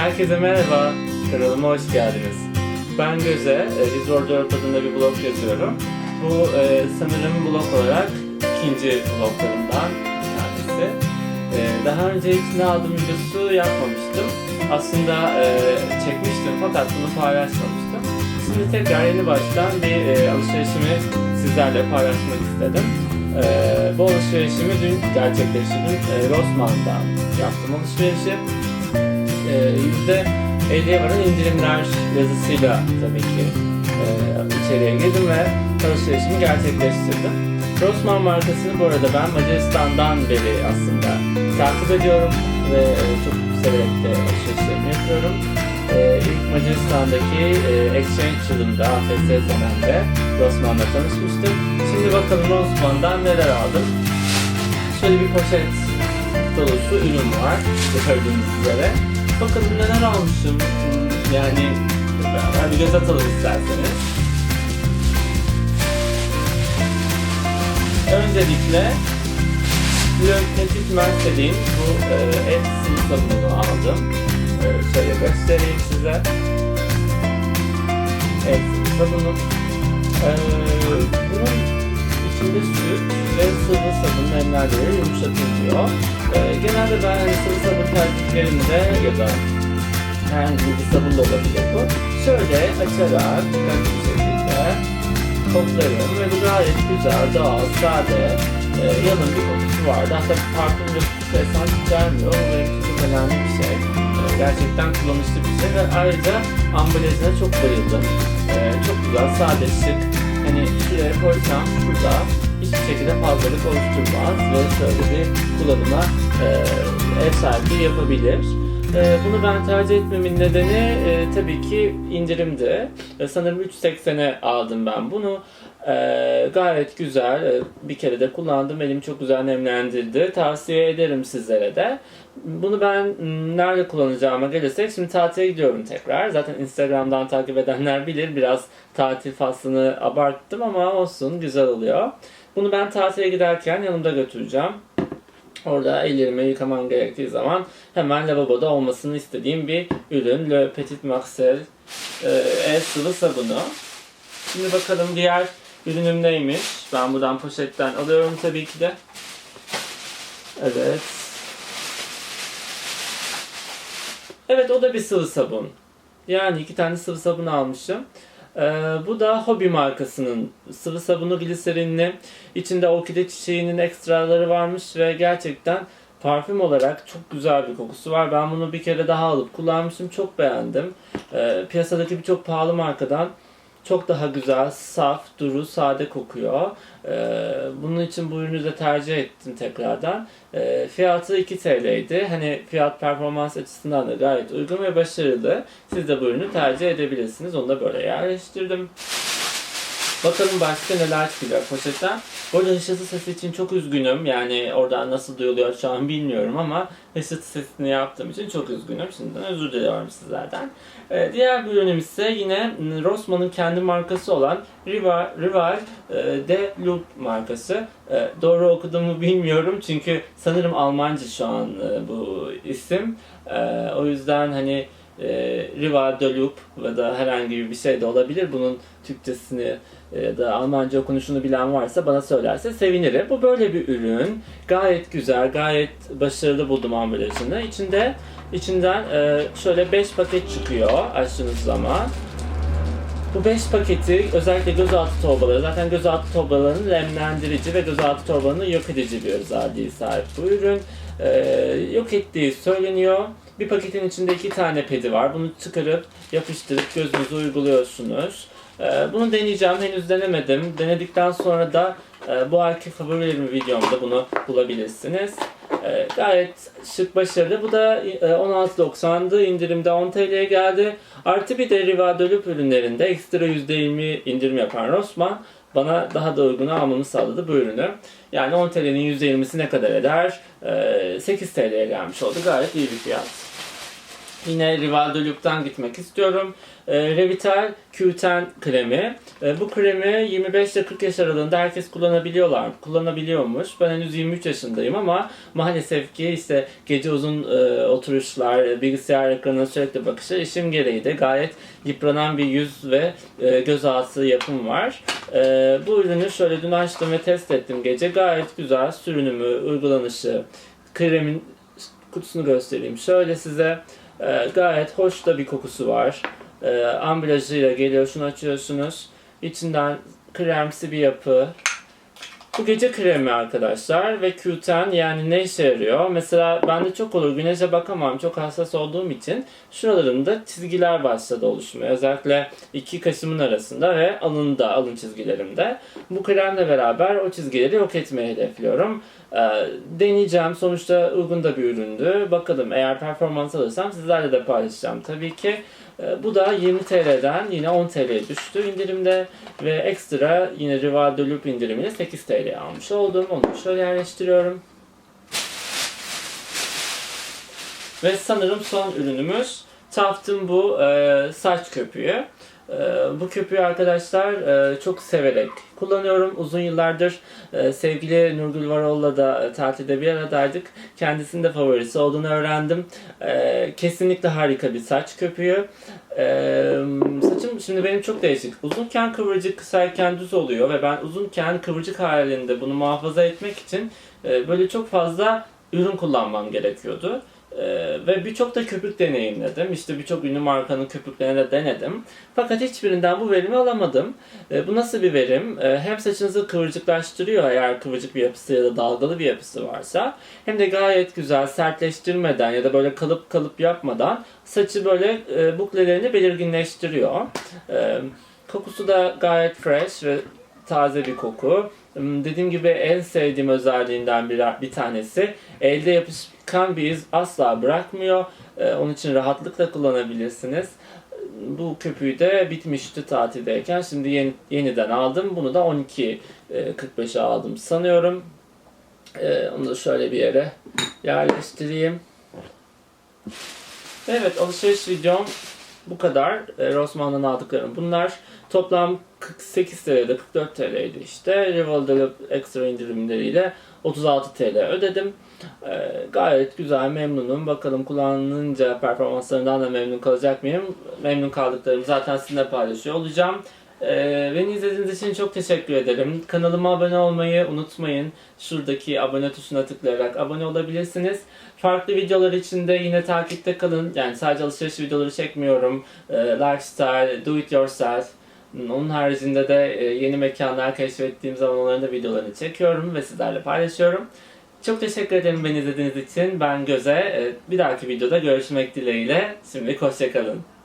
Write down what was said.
Herkese merhaba, kanalıma hoş geldiniz. Ben Göze, e, Resort 4 adında bir blog yazıyorum. Bu e, sanırım blog olarak ikinci bloglarımdan bir tanesi. E, daha önce hiç ne aldım videosu yapmamıştım. Aslında e, çekmiştim fakat bunu paylaşmamıştım. Şimdi tekrar yeni baştan bir e, alışverişimi sizlerle paylaşmak istedim. E, bu alışverişimi dün gerçekleştirdim. E, Rossmann'dan yaptım alışverişi %50'ye varan indirimler yazısıyla tabii ki e, içeriye girdim ve alışverişimi gerçekleştirdim. Rossmann markasını bu arada ben Macaristan'dan beri aslında takip ediyorum ve e, çok severek de alışverişlerimi yapıyorum. E, ilk Macaristan'daki e, Exchange yılında AFS zamanında Rossmann'la tanışmıştım. Şimdi bakalım Rossmann'dan neler aldım. Şöyle bir poşet dolusu ürün var gördüğünüz üzere. Bakalım neler almışım. Yani beraber bir göz atalım isterseniz. Öncelikle Le Petit Marcel'in bu e, et sabununu aldım. E, şöyle göstereyim size. Et sabunu. E, bunun içinde süt ve sıvı sabun nemlerleri yumuşatılıyor. Ee, genelde ben hani sıvı sabun tercihlerimde ya da herhangi bir sabun da olabilir bu. Şöyle açarak dikkat bir şekilde koklarım ve bu gayet güzel, doğal, sade, e, yalın bir kokusu vardı. Hatta farklı bir kokusu esans vermiyor. Bu benim için çok önemli bir şey. E, gerçekten kullanışlı bir şey ve ayrıca ambalajına çok bayıldım. E, çok güzel, sade, şık. Hani şuraya koysam şurada hiçbir şekilde fazlalık oluşturmaz ve şöyle bir kullanıma e, ev sahipliği yapabilir. E, bunu ben tercih etmemin nedeni e, tabii ki indirimdi. E, sanırım 3.80'e aldım ben bunu. Gayet güzel. Bir kere de kullandım. Elimi çok güzel nemlendirdi. Tavsiye ederim sizlere de. Bunu ben nerede kullanacağıma gelirsek şimdi tatile gidiyorum tekrar. Zaten Instagram'dan takip edenler bilir. Biraz tatil faslını abarttım ama olsun güzel oluyor. Bunu ben tatile giderken yanımda götüreceğim. Orada ellerimi yıkamam gerektiği zaman hemen lavaboda olmasını istediğim bir ürün. Le Petit Marcel el sıvı sabunu. Şimdi bakalım diğer ürünüm neymiş. Ben buradan poşetten alıyorum tabii ki de. Evet. Evet o da bir sıvı sabun. Yani iki tane sıvı sabun almışım. Ee, bu da Hobby markasının sıvı sabunu gliserinli. İçinde orkide çiçeğinin ekstraları varmış ve gerçekten parfüm olarak çok güzel bir kokusu var. Ben bunu bir kere daha alıp kullanmıştım. Çok beğendim. Ee, piyasadaki birçok pahalı markadan çok daha güzel, saf, duru, sade kokuyor. Ee, bunun için bu ürünü de tercih ettim tekrardan. Ee, fiyatı 2 TL'ydi. Hani fiyat performans açısından da gayet uygun ve başarılı. Siz de bu ürünü tercih edebilirsiniz. Onu da böyle yerleştirdim. Bakalım başka neler çıkacak poşetten. Bu arada hışırtı sesi için çok üzgünüm. Yani oradan nasıl duyuluyor şu an bilmiyorum ama hışırtı sesini yaptığım için çok üzgünüm. Şimdiden özür diliyorum sizlerden. Ee, diğer bir ürünüm ise yine Rossmann'ın kendi markası olan Rival, Rival e, de Loop markası. E, doğru okuduğumu bilmiyorum çünkü sanırım Almanca şu an e, bu isim. E, o yüzden hani e, Riva de Loop ya da herhangi bir şey de olabilir. Bunun Türkçesini e, ya da Almanca okunuşunu bilen varsa bana söylerse sevinirim. Bu böyle bir ürün. Gayet güzel, gayet başarılı buldum ambalajını. İçinde içinden e, şöyle 5 paket çıkıyor açtığınız zaman. Bu 5 paketi özellikle gözaltı torbaları, zaten gözaltı torbalarının nemlendirici ve gözaltı torbalarını yok edici bir özelliği sahip bu ürün. Ee, yok ettiği söyleniyor. Bir paketin içinde iki tane pedi var. Bunu çıkarıp yapıştırıp gözünüze uyguluyorsunuz. Ee, bunu deneyeceğim. Henüz denemedim. Denedikten sonra da e, bu ayki favorilerim videomda bunu bulabilirsiniz. Ee, gayet şık başarılı. Bu da e, 16.90'dı. İndirimde 10 TL'ye geldi. Artı bir de Riva Dölüp ürünlerinde ekstra %20 indirim yapan Rossmann bana daha da uygunu almamı sağladı bu ürünü. Yani 10 TL'nin %20'si ne kadar eder? Ee, 8 TL'ye gelmiş oldu. Gayet iyi bir fiyat. Yine Rival de Loop'tan gitmek istiyorum. Ee, Revital Q10 kremi. Ee, bu kremi 25 ile 40 yaş aralığında herkes kullanabiliyorlar, kullanabiliyormuş. Ben henüz 23 yaşındayım ama maalesef ki işte gece uzun e, oturuşlar, bilgisayar ekranına sürekli bakışı işim gereği de gayet yıpranan bir yüz ve e, göz altı yapım var. E, bu ürünü şöyle dün açtım ve test ettim gece. Gayet güzel sürünümü, uygulanışı, kremin kutusunu göstereyim. Şöyle size e, gayet hoş da bir kokusu var. E, ambalajıyla geliyor. Şunu açıyorsunuz. İçinden kremsi bir yapı. Bu gece kremi arkadaşlar ve Q10 yani ne işe yarıyor? Mesela bende çok olur güneşe bakamam çok hassas olduğum için şuralarında çizgiler başladı oluşmaya. Özellikle iki kaşımın arasında ve alında, alın çizgilerimde. Bu kremle beraber o çizgileri yok etmeyi hedefliyorum. Ee, deneyeceğim. Sonuçta uygun da bir üründü. Bakalım eğer performans alırsam sizlerle de paylaşacağım. Tabii ki e, bu da 20 TL'den yine 10 TL'ye düştü indirimde ve ekstra yine Rival de Loop indirimiyle 8 TL'ye almış oldum. Onu şöyle yerleştiriyorum. Ve sanırım son ürünümüz Taft'ın bu e, saç köpüğü. E, bu köpüğü arkadaşlar e, çok severek kullanıyorum. Uzun yıllardır e, sevgili Nurgül Varol'la da e, tatilde bir aradaydık. Kendisinin de favorisi olduğunu öğrendim. E, kesinlikle harika bir saç köpüğü. E, saçım şimdi benim çok değişik. Uzunken kıvırcık, kısayken düz oluyor ve ben uzunken kıvırcık halinde bunu muhafaza etmek için e, böyle çok fazla ürün kullanmam gerekiyordu. Ee, ve birçok da köpük deneyimledim. İşte birçok ünlü markanın köpüklerini de denedim. Fakat hiçbirinden bu verimi alamadım. Ee, bu nasıl bir verim? Ee, hem saçınızı kıvırcıklaştırıyor eğer kıvırcık bir yapısı ya da dalgalı bir yapısı varsa. Hem de gayet güzel sertleştirmeden ya da böyle kalıp kalıp yapmadan saçı böyle e, buklelerini belirginleştiriyor. Ee, kokusu da gayet fresh ve taze bir koku. Hmm, Dediğim gibi en sevdiğim özelliğinden bir, bir tanesi. Elde yapışkan bir iz asla bırakmıyor. Ee, onun için rahatlıkla kullanabilirsiniz. Bu köpüğü de bitmişti tatildeyken. Şimdi yeni, yeniden aldım. Bunu da 12.45'e aldım sanıyorum. Ee, onu da şöyle bir yere yerleştireyim. Evet alışveriş videom bu kadar. E, Rossmann'dan aldıklarım bunlar. Toplam 48 TL'de 44 TL'ydi işte. Rival'da ekstra indirimleriyle 36 TL ödedim. E, gayet güzel, memnunum. Bakalım kullanınca performanslarından da memnun kalacak mıyım? Memnun kaldıklarımı zaten sizinle paylaşıyor olacağım. Ee, beni izlediğiniz için çok teşekkür ederim. Kanalıma abone olmayı unutmayın. Şuradaki abone tuşuna tıklayarak abone olabilirsiniz. Farklı videolar için de yine takipte kalın. Yani sadece alışveriş videoları çekmiyorum. Ee, lifestyle, do it yourself. Onun haricinde de e, yeni mekanlar keşfettiğim zaman onların da videolarını çekiyorum ve sizlerle paylaşıyorum. Çok teşekkür ederim beni izlediğiniz için. Ben Göze. Ee, Bir dahaki videoda görüşmek dileğiyle. Şimdi hoşçakalın.